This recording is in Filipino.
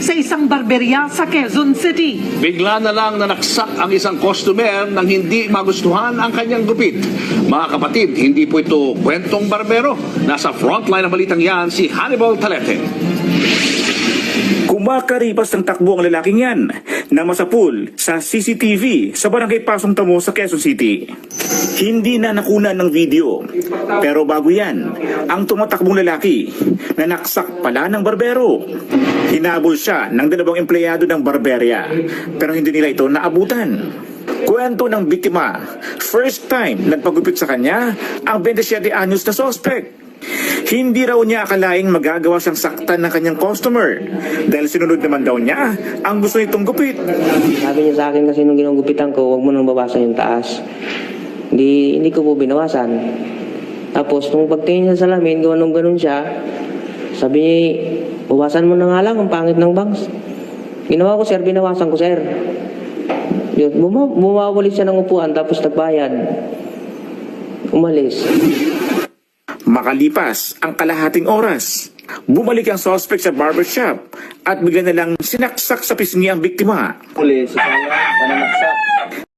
sa isang barberya sa Quezon City. Bigla na lang nanaksak ang isang customer nang hindi magustuhan ang kanyang gupit. Mga kapatid, hindi po ito kwentong barbero. Nasa frontline ng balitang yan si Hannibal Talete. Kumakaripas ng takbo ang lalaking yan na masapul sa CCTV sa barangay Pasong Tamo sa Quezon City. Hindi na nakunan ng video. Pero bago yan, ang tumatakbong lalaki na naksak pala ng barbero. Hinabol siya ng dalawang empleyado ng barberya pero hindi nila ito naabutan. Kwento ng biktima, first time nagpagupit sa kanya ang 27 anyos na suspect. Hindi raw niya akalaing magagawa siyang saktan ng kanyang customer dahil sinunod naman daw niya ang gusto nitong gupit. Sabi niya sa akin kasi nung ginugupitan ko, huwag mo nang bawasan yung taas. Hindi, hindi ko po binawasan. Tapos, nung pagtingin sa salamin, ganun ganun siya, sabi niya, bawasan mo na nga lang, ang pangit ng bangs. Ginawa ko, sir, binawasan ko, sir. Yun, buma- bumawali siya ng upuan, tapos nagbayad. Umalis. Makalipas ang kalahating oras, bumalik ang suspect sa barbershop at bigla na lang sinaksak sa pisngi ang biktima. Huli sa kanya, pananaksak.